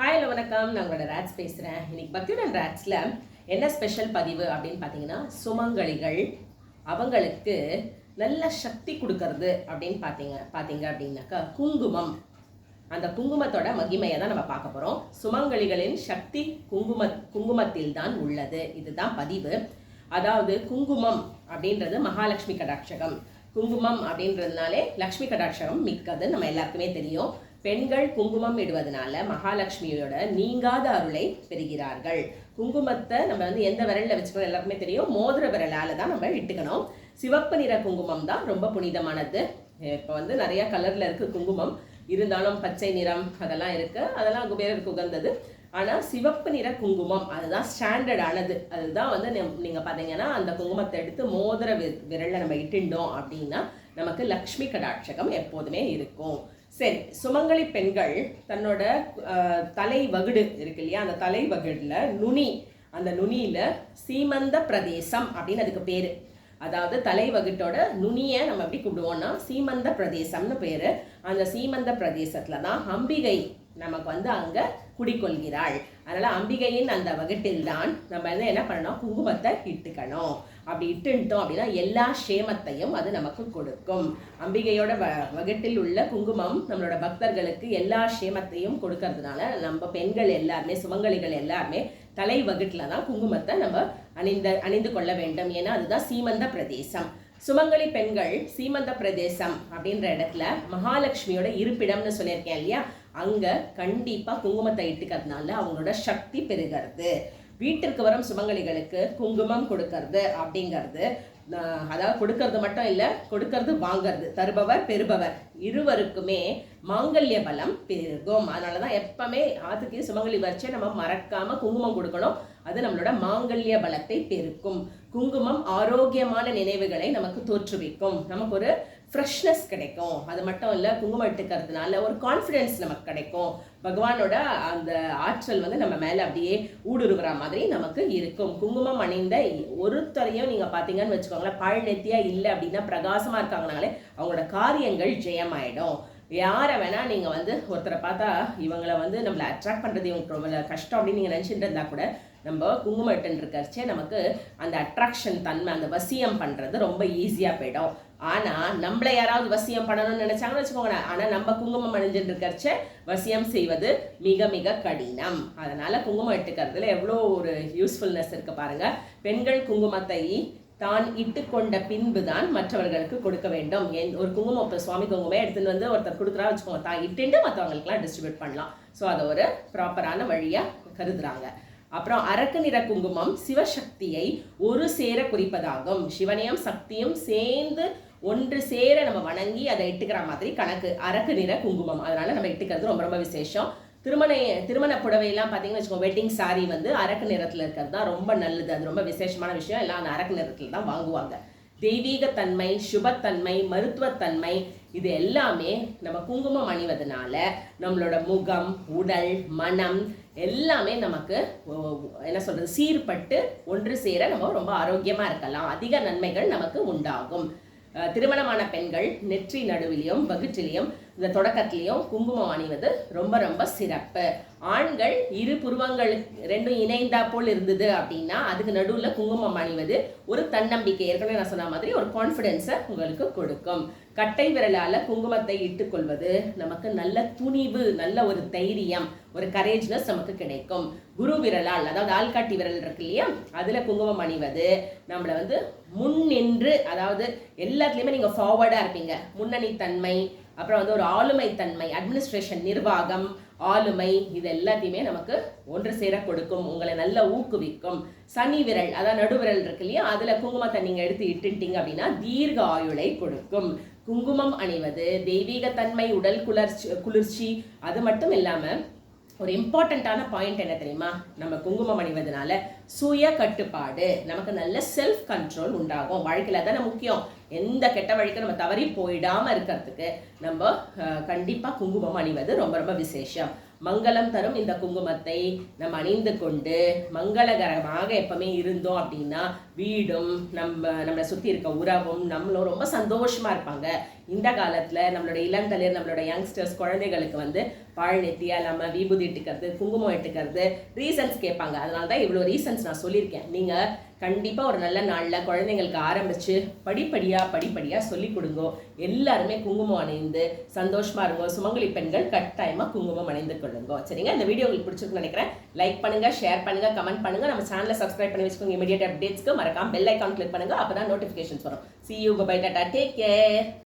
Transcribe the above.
ஹாயில் வணக்கம். நான் உங்களோட ரேட்ஸ் பேசுகிறேன் இன்னைக்கு பக்தியுடன் ரேட்ஸில் என்ன ஸ்பெஷல் பதிவு அப்படின்னு பார்த்தீங்கன்னா சுமங்கலிகள் அவங்களுக்கு நல்ல சக்தி கொடுக்கறது அப்படின்னு பார்த்தீங்க பார்த்தீங்க அப்படின்னாக்கா குங்குமம். அந்த குங்குமத்தோட மகிமையை தான் நம்ம பார்க்க போகிறோம் சுமங்கலிகளின் சக்தி குங்கும குங்குமத்தில் தான் உள்ளது. இதுதான் பதிவு. அதாவது குங்குமம் அப்படின்றது மகாலட்சுமி கடாட்சகம். குங்குமம் அப்படின்றதுனாலே லக்ஷ்மி கடாட்சகம் மிக்கது நம்ம எல்லாருக்குமே தெரியும். பெண்கள் குங்குமம் இடுவதனால மகாலட்சுமியோட நீங்காத அருளை பெறுகிறார்கள். குங்குமத்தை நம்ம வந்து எந்த விரலில் வச்சுக்கணும் எல்லாருக்குமே தெரியும். மோதிர விரலால தான் நம்ம இட்டுக்கணும். சிவப்பு நிற குங்குமம் தான் ரொம்ப புனிதமானது. இப்போ வந்து நிறைய கலர்ல இருக்கு குங்குமம். இருந்தாலும் பச்சை நிறம் அதெல்லாம் இருக்கு. அதெல்லாம் குபேரருக்கு உகந்தது ஆனால் சிவப்பு நிற குங்குமம் அதுதான் ஸ்டாண்டர்டானது அதுதான் வந்து நீங்கள் பார்த்தீங்கன்னா அந்த குங்குமத்தை எடுத்து மோதிர விரலில் நம்ம இட்டுண்டோம் அப்படின்னா நமக்கு லக்ஷ்மி கடாட்சகம் எப்போதுமே இருக்கும். சரி சுமங்கலி பெண்கள் தன்னோட தலை வகுடு இருக்கு இல்லையா? அந்த தலை வகுடில் நுனி அந்த நுனியில சீமந்த பிரதேசம் அப்படின்னு அதுக்கு பேரு. அதாவது தலைவகுட்டோட நுனியை நம்ம எப்படி கூப்பிடுவோம்னா சீமந்த பிரதேசம்னு பேரு. அந்த சீமந்த பிரதேசத்துல தான் அம்பிகை நமக்கு வந்து அங்கே குடிக்கொள்கிறாள். அதனால் அம்பிகையின் அந்த வகுட்டில் தான் நம்ம வந்து என்ன பண்ணணும்? குங்குமத்தை இட்டுக்கணும். அப்படி இட்டுட்டோம் அப்படின்னா எல்லா சேமத்தையும் அது நமக்கு கொடுக்கும். அம்பிகையோட வ வகுட்டில் உள்ள குங்குமம் நம்மளோட பக்தர்களுக்கு எல்லா சேமத்தையும் கொடுக்கறதுனால நம்ம பெண்கள் எல்லாருமே சுமங்கலிகள் எல்லாருமே தலை வகுட்டில் தான் குங்குமத்தை நம்ம அணிந்த அணிந்து கொள்ள வேண்டும். ஏன்னா அதுதான் சீமந்த பிரதேசம். சுமங்கலி பெண்கள் சீமந்த பிரதேசம் அப்படின்ற இடத்துல மகாலட்சுமியோட இருப்பிடம்னு சொல்லியிருக்கேன் இல்லையா? அங்க கண்டிப்பா குங்குமத்தை இட்டுக்கிறதுனால அவங்களோட சக்தி பெருகிறது. வீட்டிற்கு வரும் சுமங்கலிகளுக்கு குங்குமம் கொடுக்கறது அப்படிங்கிறது அதாவது கொடுக்கறது மட்டும் இல்லை கொடுக்கறது வாங்கறது தருபவர் பெறுபவர் இருவருக்குமே மாங்கல்ய பலம் பெருகும். அதனால தான் எப்பவுமே ஆத்துக்கு சுமங்கலி வச்சே நம்ம மறக்காம குங்குமம் கொடுக்கணும். அது நம்மளோட மாங்கல்ய பலத்தை பெருக்கும். குங்குமம் ஆரோக்கியமான நினைவுகளை நமக்கு தோற்றுவிக்கும். நமக்கு ஒரு ஃப்ரெஷ்னஸ் கிடைக்கும். அது மட்டும் இல்லை குங்குமம் எடுத்துக்கிறதுனால ஒரு கான்ஃபிடென்ஸ் நமக்கு கிடைக்கும். பகவானோட அந்த ஆற்றல் வந்து நம்ம மேலே அப்படியே ஊடுருகிற மாதிரி நமக்கு இருக்கும். குங்குமம் அணிந்த ஒருத்தரையும் நீங்கள் பார்த்தீங்கன்னு வச்சுக்கோங்களேன் பாழ் நெத்தியா இல்லை அப்படின்னா பிரகாசமாக இருக்காங்கனாலே அவங்களோட காரியங்கள் ஜெயமாயிடும். யாரை வேணால் நீங்கள் வந்து ஒருத்தரை பார்த்தா இவங்கள வந்து நம்மளை அட்ராக்ட் பண்ணுறது இவங்களுக்கு ரொம்ப கஷ்டம் அப்படின்னு நீங்கள் நினச்சிட்டு இருந்தால் கூட நம்ம குங்குமம் இட்டுன்னு நமக்கு அந்த அட்ராக்ஷன் தன்மை அந்த வசியம் பண்ணுறது ரொம்ப ஈஸியாக போயிடும். ஆனா நம்மளை யாராவது வசியம் பண்ணணும்னு நினைச்சாங்கன்னு வச்சுக்கோங்களேன். ஆனா நம்ம குங்குமம் அணிஞ்சுட்டு இருக்கிறச்ச வசியம் செய்வது மிக மிக கடினம். அதனால குங்குமம் இட்டுக்கிறதுல எவ்வளோ ஒரு யூஸ்ஃபுல்னஸ் இருக்கு பாருங்க. பெண்கள் குங்குமத்தை தான் இட்டுக்கொண்ட பின்புதான் மற்றவர்களுக்கு கொடுக்க வேண்டும். என் ஒரு குங்குமம் இப்போ சுவாமி குங்குமம் எடுத்துன்னு வந்து ஒருத்தர் கொடுக்குறா வச்சுக்கோங்க. தான் இட்டுட்டு மற்றவங்களுக்குலாம் டிஸ்ட்ரிபியூட் பண்ணலாம். ஸோ அதை ஒரு ப்ராப்பரான வழியாக கருதுறாங்க. அப்புறம் அரக்கு நிற குங்குமம் சிவசக்தியை ஒரு சேர குறிப்பதாகும். சிவனையும் சக்தியும் சேர்ந்து ஒன்று சேர நம்ம வணங்கி அதை இட்டுக்கிற மாதிரி கணக்கு அரக்கு நிற குங்குமம். அதனால நம்ம இட்டுக்கிறது ரொம்ப ரொம்ப விசேஷம். திருமண திருமண புடவையெல்லாம் பார்த்தீங்கன்னு வச்சுக்கோங்க வெட்டிங் சாரி வந்து அரக்கு நிறத்தில் இருக்கிறது தான் ரொம்ப நல்லது. அது ரொம்ப விசேஷமான விஷயம். எல்லாம் அந்த அரக்கு நிறத்தில் தான் வாங்குவாங்க. தெய்வீகத்தன்மை சுபத்தன்மை மருத்துவத்தன்மை இது எல்லாமே நம்ம குங்குமம் அணிவதனால நம்மளோட முகம் உடல் மனம் எல்லாமே நமக்கு என்ன சொல்றது சீர்பட்டு ஒன்று சேர நம்ம ரொம்ப ஆரோக்கியமா இருக்கலாம். அதிக நன்மைகள் நமக்கு உண்டாகும். திருமணமான பெண்கள் நெற்றி நடுவிலையும் வகுற்றிலையும் இந்த தொடக்கத்திலையும் குங்குமம் அணிவது ரொம்ப ரொம்ப சிறப்பு. ஆண்கள் இரு புருவங்கள் ரெண்டும் இணைந்தா போல் இருந்தது அப்படின்னா அதுக்கு நடுவில் குங்குமம் அணிவது ஒரு தன்னம்பிக்கை ஏற்கனவே நான் சொன்ன மாதிரி ஒரு கான்ஃபிடென்ஸை உங்களுக்கு கொடுக்கும். கட்டை விரலால் குங்குமத்தை இட்டுக்கொள்வது நமக்கு நல்ல துணிவு நல்ல ஒரு தைரியம் ஒரு கரேஜ்னஸ் நமக்கு கிடைக்கும். குரு விரலால் அதாவது ஆள்காட்டி விரல் இருக்கு இல்லையா? அதில் குங்குமம் அணிவது நம்மளை வந்து முன் நின்று அதாவது எல்லாத்துலேயுமே நீங்கள் ஃபார்வர்டாக இருப்பீங்க. முன்னணி தன்மை அப்புறம் வந்து ஒரு ஆளுமை தன்மை அட்மினிஸ்ட்ரேஷன் நிர்வாகம் ஆளுமை இது எல்லாத்தையுமே நமக்கு ஒன்று சேர கொடுக்கும் உங்களை நல்லா ஊக்குவிக்கும். சனி விரல் அதாவது நடுவிரல் இருக்கு இல்லையா? அதில் குங்குமத்தை நீங்கள் எடுத்து இட்டுட்டீங்க அப்படின்னா தீர்க்க ஆயுளை கொடுக்கும். குங்குமம் அணிவது தெய்வீகத்தன்மை உடல் குளிர்ச்சி குளிர்ச்சி அது மட்டும் இல்லாமல் ஒரு இம்பார்ட்டண்ட்டான பாயிண்ட் என்ன தெரியுமா? நம்ம குங்குமம் அணிவதனால சுய கட்டுப்பாடு நமக்கு நல்ல செல்ஃப் கண்ட்ரோல் உண்டாகும். வாழ்க்கையில் தானே முக்கியம். எந்த கெட்ட வழிக்கும் நம்ம தவறி போயிடாம இருக்கிறதுக்கு நம்ம கண்டிப்பாக குங்குமம் அணிவது ரொம்ப ரொம்ப விசேஷம். மங்களம் தரும் இந்த குங்குமத்தை நம்ம அணிந்து கொண்டு மங்களகரமாக எப்பவுமே இருந்தோம் அப்படின்னா வீடும் நம்ம நம்மளை சுற்றி இருக்க உறவும் நம்மளும் ரொம்ப சந்தோஷமாக இருப்பாங்க. இந்த காலத்தில் நம்மளோட இளந்தளிர் நம்மளோட யங்ஸ்டர்ஸ் குழந்தைகளுக்கு வந்து பாழ் நெத்தியா இல்லாமல் விபூதி இட்டுக்கிறது குங்குமம் இட்டுக்கிறது ரீசன்ஸ் கேட்பாங்க. அதனால தான் இவ்வளோ ரீசன்ஸ் நான் சொல்லியிருக்கேன். நீங்க கண்டிப்பா ஒரு நல்ல நாள்ல குழந்தைங்களுக்கு ஆரம்பிச்சு படிப்படியா படிப்படியா சொல்லி கொடுங்க. எல்லாருமே குங்குமம் அணைந்து சந்தோஷமா இருங்க. சுமங்கலி பெண்கள் கட்டாயமா குங்குமம் அணிந்து கொள்ளுங்க. சரிங்க? இந்த வீடியோ உங்களுக்கு பிடிச்சிருக்குன்னு நினைக்கிறேன். லைக் பண்ணுங்க ஷேர் பண்ணுங்க கமெண்ட் பண்ணுங்க. நம்ம சேனலை சப்ஸ்கிரைப் பண்ணி வச்சுக்கோங்க இமீடியட் அப்டேட்ஸ்க்கு மறக்காம பெல் ஐக்கான் கிளிக் பண்ணுங்க. அப்பதான் நோட்டிஃபிகேஷன்ஸ் வரும். See you bye tata take care